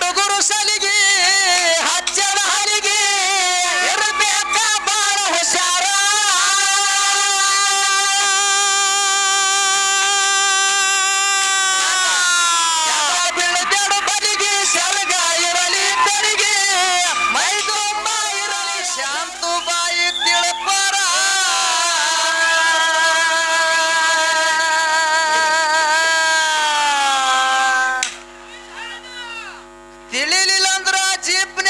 ಹುಡುಗರು ಸಲಿಗೆ ತಿಳಿಲಿಲ್ಲ ಅಂದ್ರ ಜೀಪ್ನ್ಯಾಗ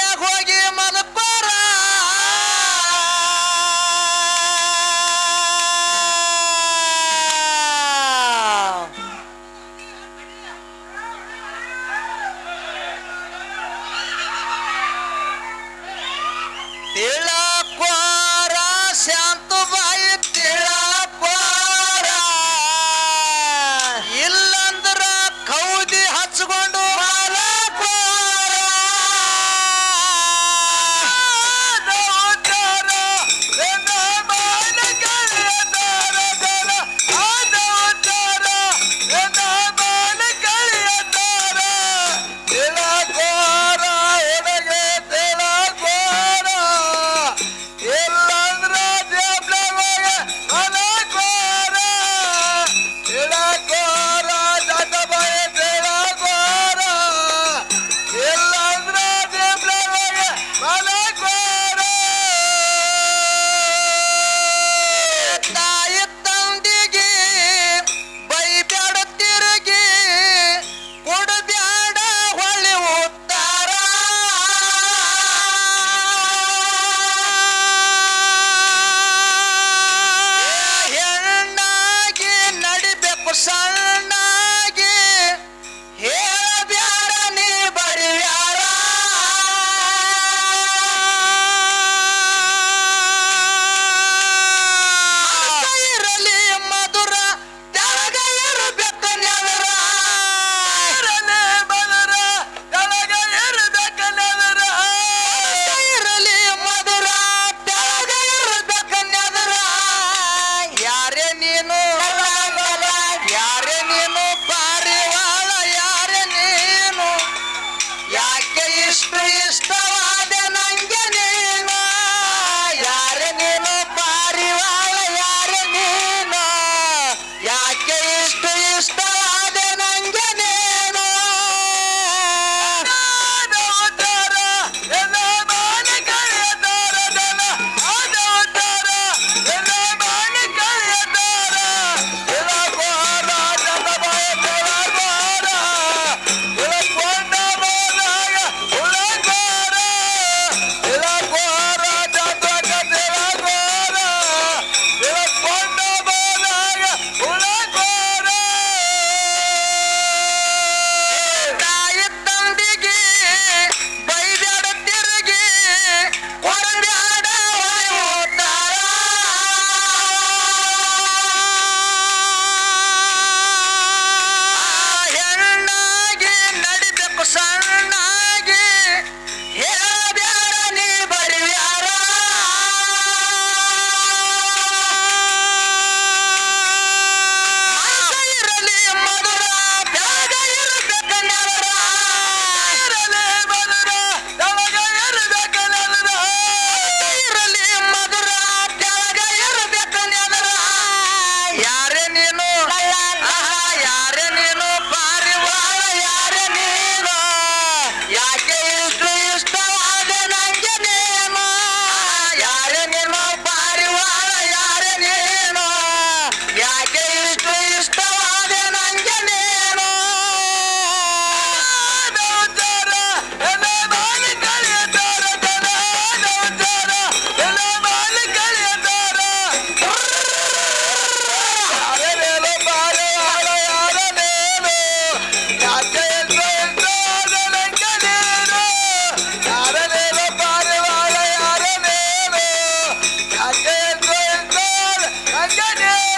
Friday.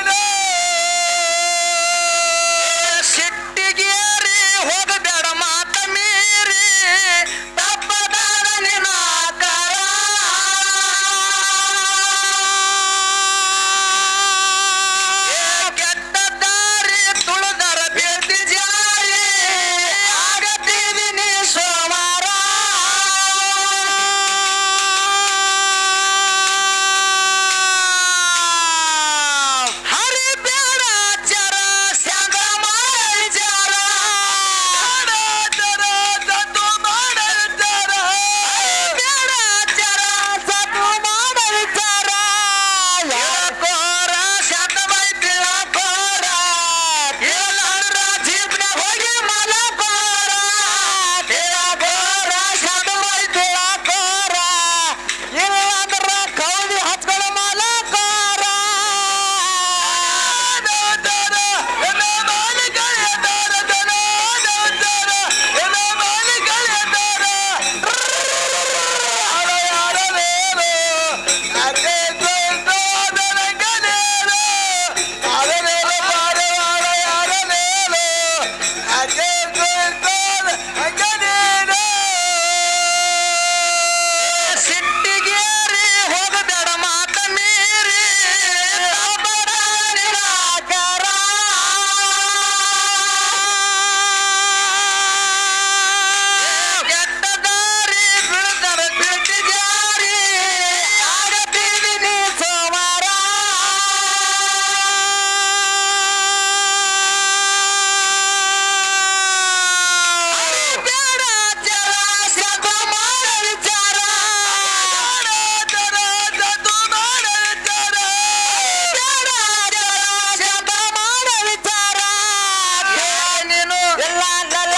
la la la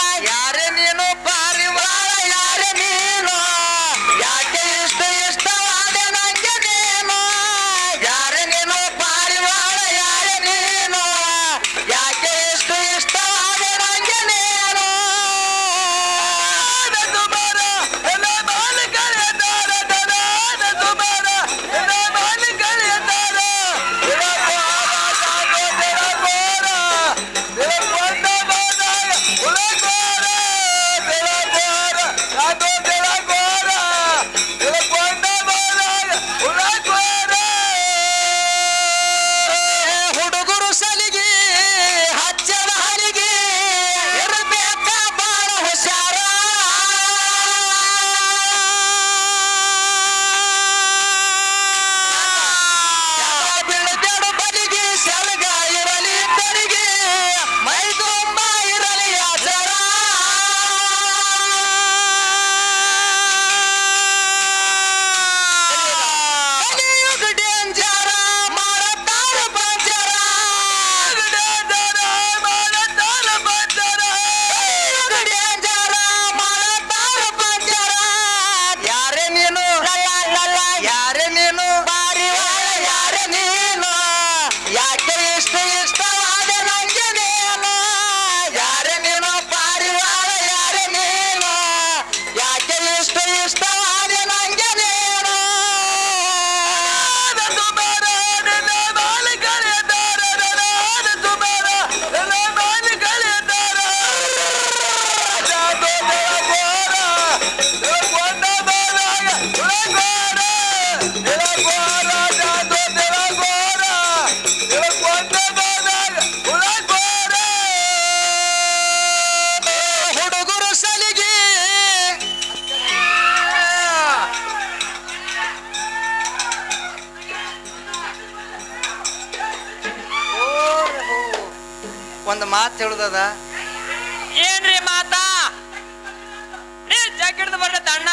ಒಂದು ಮಾತು ಹೇಳುದದ? ಏನ್ರಿ ಮಾತಾ? ನೀನ್ ಜಾಕೆಟ್ ಬರ್ಲ ಅಣ್ಣ.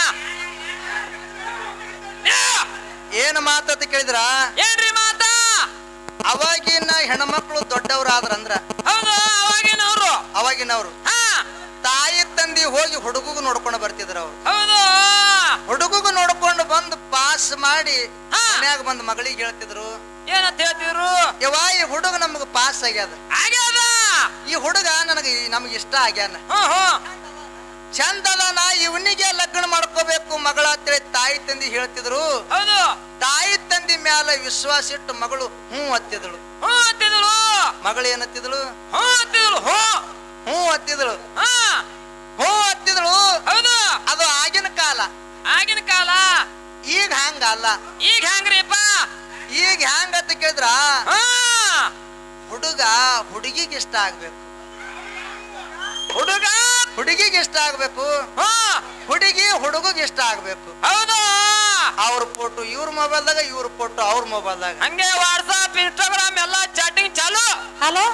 ಏನು ಮಾತಂತ ಕೇಳಿದ್ರ? ಏನ್ರಿ ಮಾತಾ? ಅವಾಗಿನ ಹೆಣ್ಮಕ್ಳು ದೊಡ್ಡವರಾದ್ರಂದ್ರ? ಹೌದು ಅವಾಗಿನವ್ರು. ಅವಾಗಿನವ್ರು. ಹಾ. ತಾಯಿ ತಂದಿ ಹೋಗಿ ಹುಡುಗಗೂ ನೋಡ್ಕೊಂಡು ಬರ್ತಿದ್ರು ಅವ್ರು. ಹೌದು. ಹುಡುಗಗೂ ನೋಡ್ಕೊಂಡು ಬಂದು ಪಾಸ್ ಮಾಡಿ. ಮನ್ಯಾಗ ಬಂದು ಮಗಳಿಗೆ ಹೇಳ್ತಿದ್ರು. ಏನಂತ ಹೇಳ್ತಿದ್ರು? ಯವ್ವ ಈ ಹುಡುಗ ನಮ್ಗೆ ಪಾಸ್ ಆಗ್ಯದ. ಆಗ್ಯದ? ಈ ಹುಡುಗ ನನಗೆ ನಮ್ಗೆ ಇಷ್ಟ ಆಗ್ಯಾನ. ಹ್ಞೂ ಹ್ಞೂ ಚಂದ ನಾ ಇವನಿಗೆ ಲಗ್ನ ಮಾಡ್ಕೋಬೇಕು ಮಗಳ ಅಂತೇಳಿ ತಾಯಿ ತಂದಿ ಹೇಳ್ತಿದ್ರು. ಹೌದು. ತಾಯಿ ತಂದಿ ಮ್ಯಾಲ ವಿಶ್ವಾಸ ಇಟ್ಟು ಮಗಳು ಹ್ಞೂ ಹತ್ತಿದಳು ಹ್ಞೂ ಅತ್ತಿದಳು ಮಗಳು ಏನತ್ತಿದಳು ಹ್ಞೂ ಅತ್ತಿದಳು ಹ್ಞೂ. ಹ್ಞೂ ಹತ್ತಿದಳು ಹಾ. ಹ್ಞೂ ಹತ್ತಿದಳು ಹೌದು. ಅದು ಆಗಿನ ಕಾಲ. ಆಗಿನ ಕಾಲ. ಈಗ ಹ್ಯಾಂಗ ಅಲ್ಲ ಈಗ ಹ್ಯಾಂಗ್ರಿಪ್ಪ ಈಗ ಹ್ಯಾಂಗ ಅಂತ ಕೇಳಿದ್ರ? ಹಾ. ಹುಡುಗ ಹುಡುಗಿಗೆ ಇಷ್ಟ ಆಗ್ಬೇಕು. ಹುಡುಗ ಹುಡುಗಿಗೆ ಇಷ್ಟ ಆಗ್ಬೇಕು. ಹಾ ಹುಡುಗಿ ಹುಡುಗಿಗೆ ಇಷ್ಟ ಆಗ್ಬೇಕು. ಹೌದಾ. ಅವ್ರ ಫೋಟೋ ಇವ್ರ ಮೊಬೈಲ್ದಾಗ ಇವ್ರ ಫೋಟೋ ಅವ್ರ ಮೊಬೈಲ್ದಾಗ. ಹಂಗೆ ವಾಟ್ಸಾಪ್ ಇನ್ಸ್ಟಾಗ್ರಾಮ್ ಎಲ್ಲ ಚಾಟಿಂಗ್ ಚಾಲು. ಹಲೋ?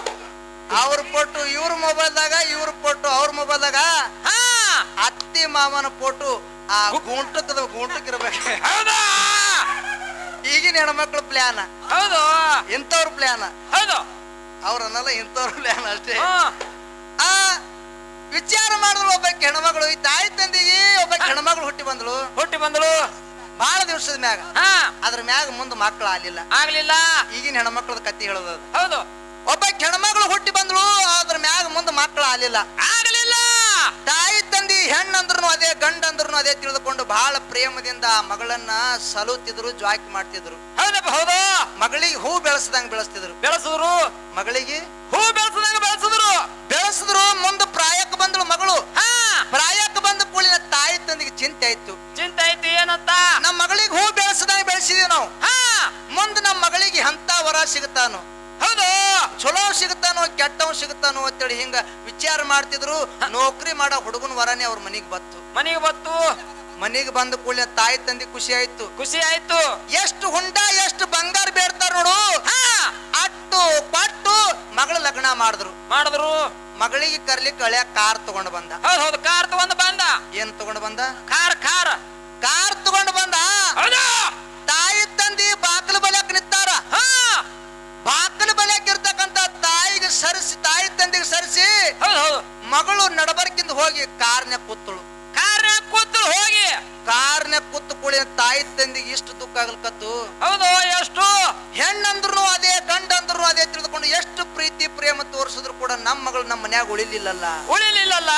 ಅವ್ರ ಫೋಟೋ ಇವ್ರ ಮೊಬೈಲ್ದಾಗ ಇವ್ರ ಫೋಟೋ ಅವ್ರ ಮೊಬೈಲ್ದಾಗ. ಹಾ. ಅತ್ತಿ ಮಾವನ ಫೋಟೋ ಆ ಗುಂಟಕ್ಕದ ಗುಂಟಕ್ ಇರ್ಬೇಕು. ಹೌದಾ. ಈಗಿನ ಹೆಣ್ಮಕ್ಳು ಪ್ಲಾನ್ ಹೌದು. ಇಂಥವ್ರ ಪ್ಲಾನ್ ಹೌದು. ಅವ್ರನ್ನೆಲ್ಲ ಇಂಥವ್ರ ಪ್ಲಾನ್ ಅಷ್ಟೇ. ಆ ವಿಚಾರ ಮಾಡಿದ್ರು ಒಬ್ಬ ಹೆಣ್ಮಗಳು. ಈ ತಾಯಿ ತಂದಿಗೆ ಒಬ್ಬ ಹೆಣ್ಮಗಳು ಹುಟ್ಟಿ ಬಂದಳು. ಹುಟ್ಟಿ ಬಂದಳು. ಬಹಳ ದಿವಸದ ಮ್ಯಾಗ. ಅದ್ರ ಮ್ಯಾಗ ಮುಂದೆ ಮಕ್ಕಳು ಆಗ್ಲಿಲ್ಲ. ಆಗ್ಲಿಲ್ಲ. ಈಗಿನ ಹೆಣ್ಮಕ್ಳದ ಕತ್ತಿ ಹೇಳೋದು ಅದು. ಹೌದು. ಒಬ್ಬ ಹೆಣ್ಮಗಳು ಹುಟ್ಟಿ ಬಂದಳು ಅದ್ರ ಮ್ಯಾಗ ಮುಂದೆ ಮಕ್ಕಳು ಆಗ್ಲಿಲ್ಲ. ಆಗ್ಲಿಲ್ಲ. ತಾಯಿ ಹೆಣ್ಣಂದ್ರು ಅದೇ ಗಂಡಂದ್ರು ಅದೇ ತಿಳಿದುಕೊಂಡು ಬಹಳ ಪ್ರೇಮದಿಂದ ಆ ಮಗಳನ್ನ ಸಲುತ್ತಿದ್ರು ಜ್ವಾಕಿ ಮಾಡ್ತಿದ್ರು. ಹೌದಪ್ಪ ಹೌದಾ? ಮಗಳಿಗೆ ಹೂ ಬೆಳೆಸದಂಗ್ ಬೆಳೆಸ್ತಿದ್ರು. ಬೆಳೆಸಿದ್ರು? ಮಗಳಿಗೆ ಹೂ ಬೆಳೆಸದಂಗ ಬೆಳೆಸಿದ್ರು? ಬೆಳೆಸಿದ್ರು ಮುಂದೆ ಪ್ರಾಯಕ್ಕೆ ಬಂದಳು ಮಗಳು. ಹಾ. ಪ್ರಾಯಕ್ಕೆ ಬಂದ ಕೂಳಿನ ತಾಯಿ ತಂದಿಗೆ ಚಿಂತೆ ಆಯ್ತು. ಚಿಂತೆ ಆಯ್ತು ಏನಂತ? ನಮ್ಮ ಮಗಳಿಗೆ ಹೂ ಬೆಳೆಸದಂಗ ಬೆಳೆಸಿದೀವಿ ನಾವು. ಹಾ. ಮುಂದೆ ನಮ್ಮ ಮಗಳಿಗೆ ಅಂತ ವರ ಸಿಗುತ್ತಾನು. ಹೌದು ಚಲೋ ಸಿಗುತ್ತಾನೋ ಕೆಟ್ಟವ್ ಸಿಗುತ್ತಾನೋ ಅಂತೇಳಿ ಹಿಂಗ ವಿಚಾರ ಮಾಡ್ತಿದ್ರು ನೌಕರಿ ಮಾಡೋ ಹುಡುಗನ ವರನೆ ಅವ್ರ ಮನಿಗ್ ಬತ್ತು ಮನೆಗೆ ಬತ್ತು ಮನಿಗೆ ಬಂದ ಕೂಡಲೇ ತಾಯಿ ತಂದಿ ಖುಷಿ ಆಯ್ತು. ಖುಷಿ ಆಯ್ತು. ಎಷ್ಟು ಹುಂಡ ಎಷ್ಟು ಬಂಗಾರ ಬೇಡ್ತಾರ ನೋಡು. ಅಟ್ಟು ಪಟ್ಟು ಮಗಳ ಲಗ್ನ ಮಾಡಿದ್ರು. ಮಾಡಿದ್ರು. ಮಗಳಿಗೆ ಕರ್ಲಿಕ್ಕೆ ಹಳೆ ಕಾರ್ ತಗೊಂಡು ಬಂದ. ಹೌದು ಹೌದು ಕಾರ್ ತಗೊಂಡ್ ಬಂದ. ಏನ್ ತಗೊಂಡು ಬಂದ? Car car. ಕಾರ್ ತಗೊಂಡು ಬಂದ. ತಾಯಿ ತಂದಿ ಬಾಕಲು ಬಲ್ಯಾಕ ಸರಿಸಿ ತಾಯಿ ತಂದಿಗೆ ಸರಿಸಿ ಹೌದು ಹೌದು. ಮಗಳು ನಡಬರ್ಕಿಂದ ಹೋಗಿ ಕಾರ್ನ ಕೂತಳು. ಕಾರ್ನ ಕೂತಳು ಹೋಗಿ. ಕಾರ್ನ ಕೂತು ಕುಳಿ ತಾಯಿ ತಂದಿಗೆ ಇಷ್ಟು ದುಃಖ ಆಗ್ಲಕತ್ತು. ಹೌದು ಎಷ್ಟು? ಹೆಣ್ಣಂದ್ರು ಅದೇ ಗಂಡಂದ್ರು ಅದೇ ತಿಳಿದುಕೊಂಡು ಎಷ್ಟು ಪ್ರೀತಿ ಪ್ರೇಮ ತೋರಿಸಿದ್ರು ಕೂಡ ನಮ್ಮ ಮಗಳು ನಮ್ಮ ಮನ್ಯಾಗ ಉಳಿಲಿಲ್ಲಲ್ಲ. ಉಳಿಲಿಲ್ಲಲ್ಲ.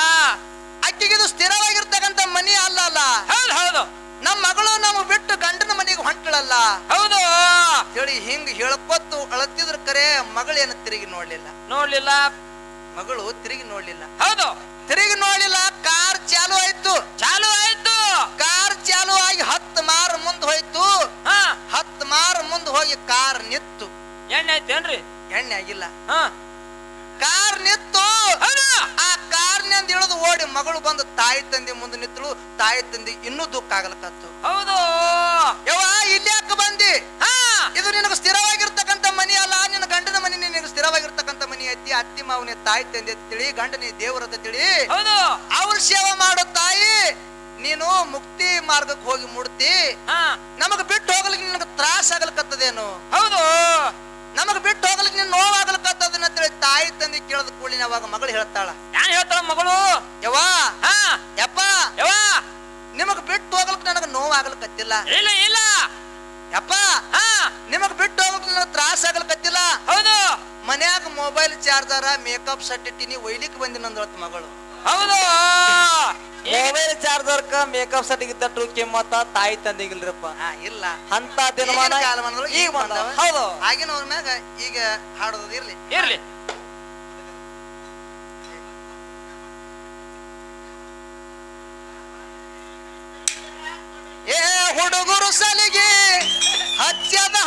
ಅಕ್ಕಿಗೆ ಇದು ಸ್ಥಿರವಾಗಿರ್ತಕ್ಕಂಥ ಮನಿ ಅಲ್ಲ ಅಲ್ಲ. ಹೌದು ಹೌದು. ನಮ್ಮ ಮಗಳು ನಾವು ಬಿಟ್ಟು ಗಂಡನ ಮನೆಗೆ ಹೊಂಟಳಲ್ಲ. ಹೌದು. ಹೇಳಿ ಹಿಂಗ್ ಹೇಳ್ಕೊತ್ತು ಅಳತಿದ್ರ ಕರೆ ಮಗಳೇನು ತಿರುಗಿ ನೋಡ್ಲಿಲ್ಲ. ನೋಡ್ಲಿಲ್ಲ. ಮಗಳು ತಿರುಗಿ ನೋಡ್ಲಿಲ್ಲ. ಹೌದು. ತಿರುಗಿ ನೋಡ್ಲಿಲ್ಲ ಕಾರ್ ಚಾಲು ಆಯ್ತು. ಚಾಲು ಆಯ್ತು. ಕಾರ್ ಚಾಲು ಆಗಿ ಹತ್ ಮಾರ್ ಮುಂದ್ ಹೋಯ್ತು. ಹಾ. ಹತ್ತು ಮಾರು ಮುಂದ್ ಹೋಗಿ ಕಾರ್ ನಿತ್ತು. ಎಣ್ಣೆ ಆಯ್ತೇನ್ರಿ ಎಣ್ಣೆ ಆಗಿಲ್ಲ. ಹಾ. ಕಾರ್ ನಿತ್ತು. ಆ ಆ ಕಾರ್ನಿಂದ ಇಳಿದು ಓಡಿ ಮಗಳು ಬಂದು ತಾಯಿ ತಂದೆ ಮುಂದೆ ನಿತ್ತಳು ತಾಯಿ ತಂದೆ ಇನ್ನೂ ದುಃಖ ಆಗ್ಲಕತ್ತು. ಹೌದು. ಯವ್ವ ಇಲ್ಲಿ ಯಾಕೆ ಬಂದಿ? ಹಾ. ಇದು ನಿನಗೆ ಸ್ಥಿರವಾಗಿರ್ತಕ್ಕಂಥ ಮನಿ ಅಲ್ಲ ನಿನ್ನ ಗಂಡನ ಮನಿ ನಿನಗೆ ಸ್ಥಿರವಾಗಿರ್ತಕ್ಕಂಥ ಮನಿ ಐತಿ. ಅತ್ತಿ ಮಾವನೇ ತಾಯಿ ತಂದೆ ತಿಳಿ ಗಂಡನೇ ದೇವರದ ತಿಳಿ. ಹೌದು. ಅವ್ರ ಸೇವೆ ಮಾಡೋ ತಾಯಿ ನೀನು ಮುಕ್ತಿ ಮಾರ್ಗಕ್ಕೆ ಹೋಗಿ ಮುಡ್ತಿ. ನಮಗ್ ಬಿಟ್ಟು ಹೋಗ್ಲಿಕ್ಕೆ ನಿನಗೆ ತ್ರಾಸ ಆಗ್ಲಿಕತ್ತದೇನು? ಹೌದು. ನಮಗ್ ಬಿಟ್ಟು ಹೋಗ್ಲಿಕ್ಕೆ ನೀನ್ ನೋವಾಗ್ಲಿಕತ್ತದನ್ನ ತಿಳಿ ತಾಯಿ ತಂದೆ ಕೇಳದ ಕೂಡಲಿ ಅವಾಗ ಮಗಳು ಹೇಳ್ತಾಳ. ಯಾ ಹೇಳ್ತಾಳ ಮಗಳು? ಯವ್ವ. ಹಾ. ಯಪ್ಪ. ಯವ್ವ. ನಿಮಗ್ ಬಿಟ್ಟು ಹೋಗ್ಲಿಕ್ಕೆ ನನಗೆ ನೋವಾಗ್ಲಿಕತ್ತಿಲ್ಲ ಇಲ್ಲ ಇಲ್ಲ. ಯಪ್ಪ ಹಾ ನಿಮಗ್ ಬಿಟ್ಟು ಹೋಗ್ಲಿಲ್ಲ ತ್ರಾಸ ಆಗ್ಲಿಕತ್ತಿಲ್ಲ ಹೌದು. ಮನ್ಯಾಗ ಮೊಬೈಲ್ ಚಾರ್ಜರ ಮೇಕಪ್ ಸೆಟ್ ಇಟ್ಟಿನಿ ಒಯ್ಲಿಕ್ ಬಂದಿನ ಅಂದಳತ್ ಮಗಳು. ಹೌದು. ಮೊಬೈಲ್ ಕ ಮೇಕಪ್ ಸೆಟ್ ಇದ್ದಟ್ಟು ಕಿಮ್ಮತ್ತ ತಾಯಿ ತಂದಿಗಿಲ್ರಿಪ್ಪ. ಇಲ್ಲ. ಅಂತ ದಿನಮಾನ ಈಗ ಬಂದ ಬಂದವ. ಹೌದು. ಆಗಿನವ್ರ ಮ್ಯಾಗ ಈಗ ಹಾಡೋದು ಇರ್ಲಿ. ಇರ್ಲಿ. ರಾಜ್ಯದ